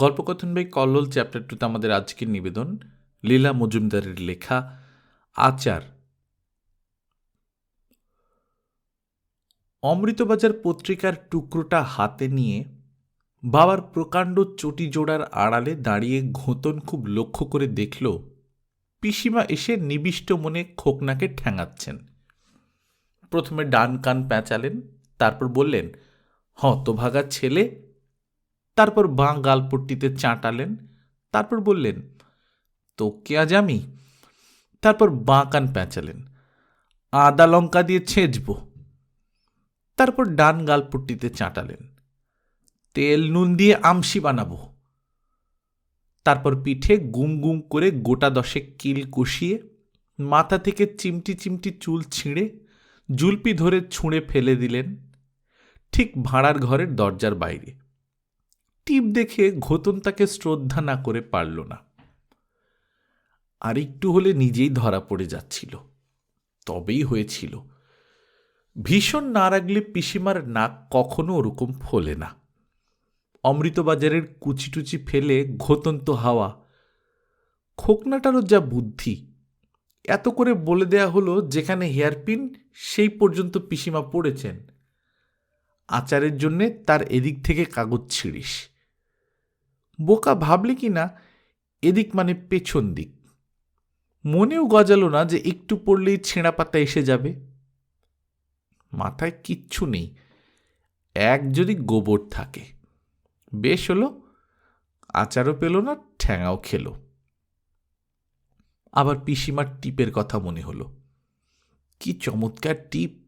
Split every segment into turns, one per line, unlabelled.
গল্পকথন by Kallol chapter টুতে আমাদের আজকের নিবেদন, লীলা মজুমদারের লেখা, আচার। অমৃতবাজার পত্রিকার টুকরোটা হাতে নিয়ে বাবার প্রকাণ্ড চটি জোড়ার আড়ালে দাঁড়িয়ে ঘোতন খুব লক্ষ্য করে দেখল, পিসিমা এসে নিবিষ্ট মনে খোকনাকে ঠ্যাঙাচ্ছেন। প্রথমে ডান কান প্যাঁচালেন তারপর বললেন হতভাগা ছেলে তারপর বাঁ গালপট্টিতে চাঁটালেন, তারপর বললেন, তোকে আজ আমি। তারপর বাঁ কান প্যাঁচালেন আদা লঙ্কা দিয়ে ছেঁচব। তারপর ডান গালপট্টিতে চাঁটালেন, তেল নুন দিয়ে আমসি বানাবো। তারপর পিঠে গুম গুম করে গোটা দশেক কিল কষিয়ে মাথা থেকে চিমটি চিমটি চুল ছিঁড়ে জুলপি ধরে ছুঁড়ে ফেলে দিলেন, ঠিক ভাড়ার ঘরের দরজার বাইরে। টিপ দেখে ঘোতন তাকে শ্রদ্ধা না করে পারল না। আর একটু হলে নিজেই ধরা পড়ে যাচ্ছিল। তবেই হয়েছিল। ভীষণ না রাখলে পিসিমার নাক কখনো ওরকম ফোলে না। অমৃতবাজারের কুচিটুচি ফেলে ঘোতন্ত হাওয়া। খোকনাটারও যা বুদ্ধি। এত করে বলে দেয়া হলো যেখানে হেয়ারপিন, সেই পর্যন্ত পিসিমা পড়েছেন। আচারের জন্যে তার এদিক থেকে কাগজ ছিঁড়িস। বোকা ভাবলে কি না, এদিক মানে পেছন দিক। মনেও গজালো না যে একটু পড়লেই ছেঁড়া পাতা এসে যাবে। মাথায় কিচ্ছু নেই, এক যদি গোবর থাকে। বেশ হলো, আচারও পেল না, ঠ্যাঙাও খেলো। আবার পিসিমার টিপের কথা মনে হলো। কি চমৎকার টিপ!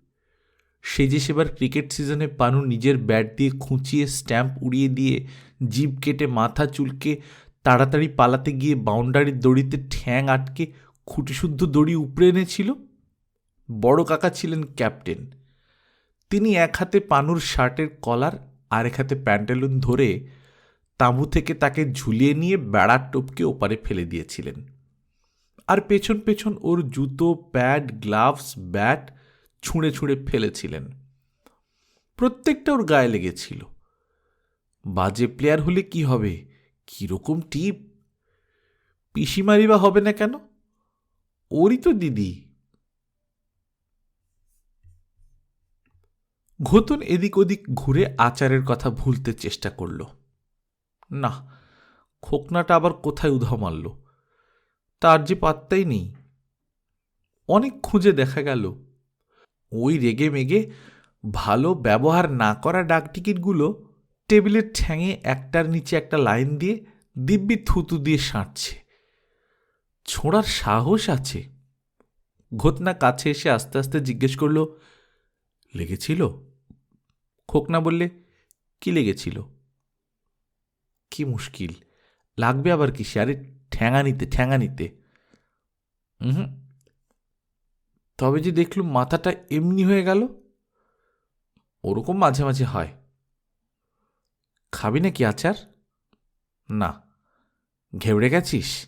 সে যে সেবার ক্রিকেট সিজনে পানু নিজের ব্যাট দিয়ে খুঁচিয়ে স্ট্যাম্প উড়িয়ে দিয়ে জিভ কেটে মাথা চুলকে তাড়াতাড়ি পালাতে গিয়ে বাউন্ডারির দড়িতে ঠ্যাং আটকে খুঁটিশুদ্ধ দড়ি উপড়ে এনেছিল? বড় কাকা ছিলেন ক্যাপ্টেন। তিনি এক হাতে পানুর শার্টের কলার আর এক হাতে প্যান্টালুন ধরে তাঁবু থেকে তাকে ঝুলিয়ে নিয়ে বেড়ার টোপকে ওপারে ফেলে দিয়েছিলেন। আর পেছন পেছন ওর জুতো, প্যাড, গ্লাভস, ব্যাট ছুঁড়ে ছুঁড়ে ফেলেছিলেন। প্রত্যেকটা ওর গায়ে লেগেছিল। বাজে প্লেয়ার হলে কি হবে? কীরকম টিপ? পিসিমারি বা হবে না কেন? ওরই তো দিদি। ঘোতন এদিক ওদিক ঘুরে আচারের কথা ভুলতে চেষ্টা করল। না, খোকনাটা আবার কোথায় উধা মারল? তার যে পাত্তাই নেই। অনেক খুঁজে দেখা গেল। ওই রেগে মেগে ভালো ব্যবহার না করা ডাকটিকিটগুলো টেবিলের ঠ্যাঙে একটার নিচে একটা লাইন দিয়ে দিব্যি থুতু দিয়ে সাঁটছে। ছোঁড়ার সাহস আছে। ঘটনা কাছে এসে আস্তে আস্তে জিজ্ঞেস করল, লেগেছিল? খোকনা বললে, কি লেগেছিল? কি মুশকিল, লাগবে আবার কিসে? আরে ঠ্যাঙা নিতে ঠ্যাঙা নিতে। হুম তবে যে দেখলুম মাথাটা এমনি হয়ে গেল, ওরকম মাঝে মাঝে হয়। খাবি না কি আচার? না। ঘেবড়ে গেছিস?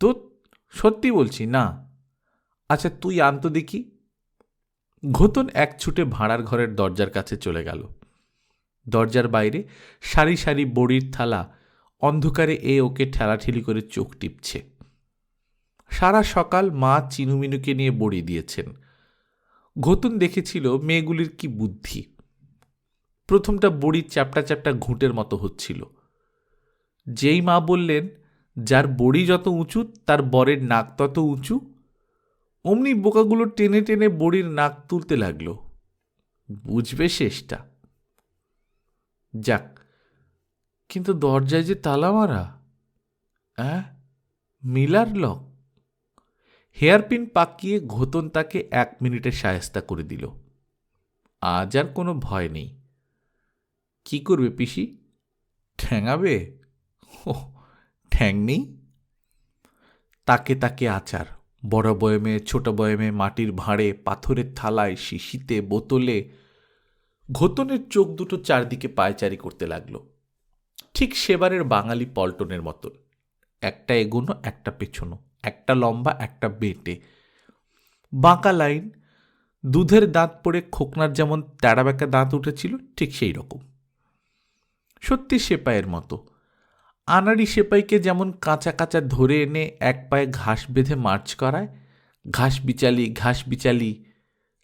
তো সত্যি বলছি, না। আচ্ছা তুই আনতো দেখি। ঘোতন এক ছুটে ভাড়ার ঘরের দরজার কাছে চলে গেল। দরজার বাইরে সারি সারি বড়ির থালা, অন্ধকারে এ ওকে ঠেলাঠেলি করে চোখ টিপছে। সারা সকাল মা চিনুমিনুকে নিয়ে বড়ি দিয়েছেন। ঘতুন দেখেছিল মেয়েগুলির কি বুদ্ধি। প্রথমটা বড়ির চ্যাপটা চ্যাপটা ঘুঁটের মতো হচ্ছিল। যেই মা বললেন, যার বড়ি যত উঁচু, তার বরের নাক তত উঁচু। অমনি বোকাগুলো টেনে টেনে বড়ির নাক তুলতে লাগল। বুঝবে শেষটা। যাক, কিন্তু দরজায় যে তালা মারা, অ্যাঁ? Miller lock. হেয়ারপিন পাকিয়ে ঘোতন তাকে এক মিনিটে সায়স্তা করে দিল। আজ আর কোনো ভয় নেই। কি করবে পিসি? ঠ্যাঙাবে? ও ঠ্যাং নেই? তাকে তাকে আচার, বড় বয়মে, ছোট বয়মে, মাটির ভাঁড়ে, পাথরের থালায়, শিশিতে, বোতলে, ঘোতনের চোখ দুটো চারদিকে পায়চারি করতে লাগল। ঠিক সেবারের বাঙালি পল্টনের মতন। একটা এগোনো, একটা পেছনো। একটা লম্বা, একটা বেটে। বাঁকা লাইন, দুধের দাঁত পড়ে খোকনার যেমন তেড়া বেঁকা দাঁত উঠেছিল, ঠিক সেই রকম। সত্যি সেপাইয়ের মতো। আনাড়ি সেপাইকে যেমন কাঁচা কাঁচা ধরে এনে এক পায়ে ঘাস বেঁধে মার্চ করায়, ঘাস বিচালি ঘাস বিচালি,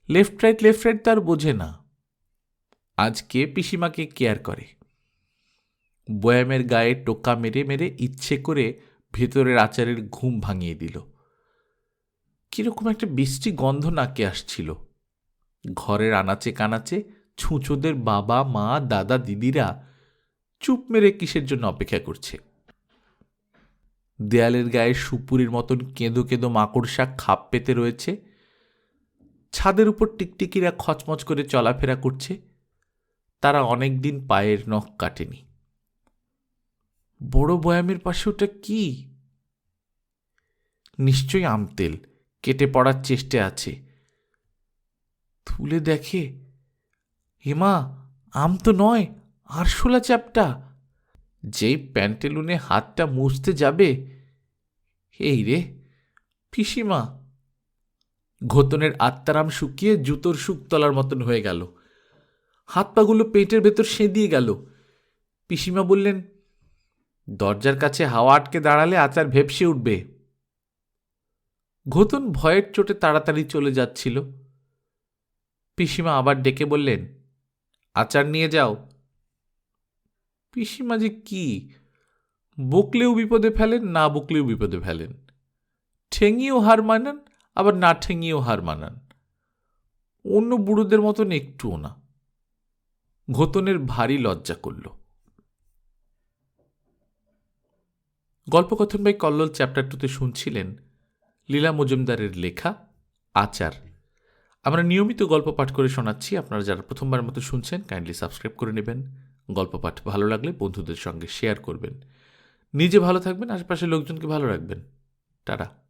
লেফট রাইট লেফট রাইট তার বোঝে না। আজকে পিসিমাকে কেয়ার করে? বয়ামের গায়ে টোকা মেরে মেরে ইচ্ছে করে ভেতরের আচারের ঘুম ভাঙিয়ে দিল। কীরকম একটা বৃষ্টি গন্ধ নাকে আসছিল। ঘরের আনাচে কানাচে ছুঁচোদের বাবা, মা, দাদা, দিদিরা চুপ মেরে কিসের জন্য অপেক্ষা করছে? দেয়ালের গায়ে সুপুরির মতন কেঁদো কেঁদো মাকড়সা খাপ পেতে রয়েছে। ছাদের উপর টিকটিকিরা খচমচ করে চলাফেরা করছে। তারা অনেক দিন পায়ের নখ কাটেনি। বড় বয়ামের পাশে ওটা কি? নিশ্চয়ই আমতেল কেটে পড়ার চেষ্টা আছে। তুলে দেখে, হেমা, আম তো নয়, আরশোলা চ্যাপটা। যেই প্যান্টেলুনে হাতটা মুছতে যাবে? এই রে, পিসিমা। ঘোতনের আত্মারাম শুকিয়ে জুতোর শুকতলার মতন হয়ে গেল। হাত পাগুলো পেটের ভেতর সেঁদিয়ে গেল। পিসিমা বললেন দরজার কাছে হাওয়া আটকে দাঁড়ালে আচার ভেপসে উঠবে। ঘোতন ভয়ের চোটে তাড়াতাড়ি চলে যাচ্ছিল। পিসিমা আবার ডেকে বললেন, আচার নিয়ে যাও। পিসিমা যে কি? বকলেও বিপদে ফেলেন, না বকলেও বিপদে ফেলেন। ঠেঙিয়েও হার মানান, আবার না ঠেঙিয়েও হার মানান। অন্য বুড়োদের মতন একটুও না। ঘোতনের ভারী লজ্জা করল। গল্পকথন বাই কল্লোল চ্যাপ্টার টুতে শুনছিলেন লীলা মজুমদারের লেখা আচার। আমরা নিয়মিত গল্প পাঠ করে শোনাচ্ছি। আপনারা যারা প্রথমবার মতো শুনছেন কাইন্ডলি সাবস্ক্রাইব করে নেবেন। গল্প পাঠ ভালো লাগলে বন্ধুদের সঙ্গে শেয়ার করবেন। নিজে ভালো থাকবেন, আশেপাশের লোকজনকে ভালো রাখবেন। টাটা।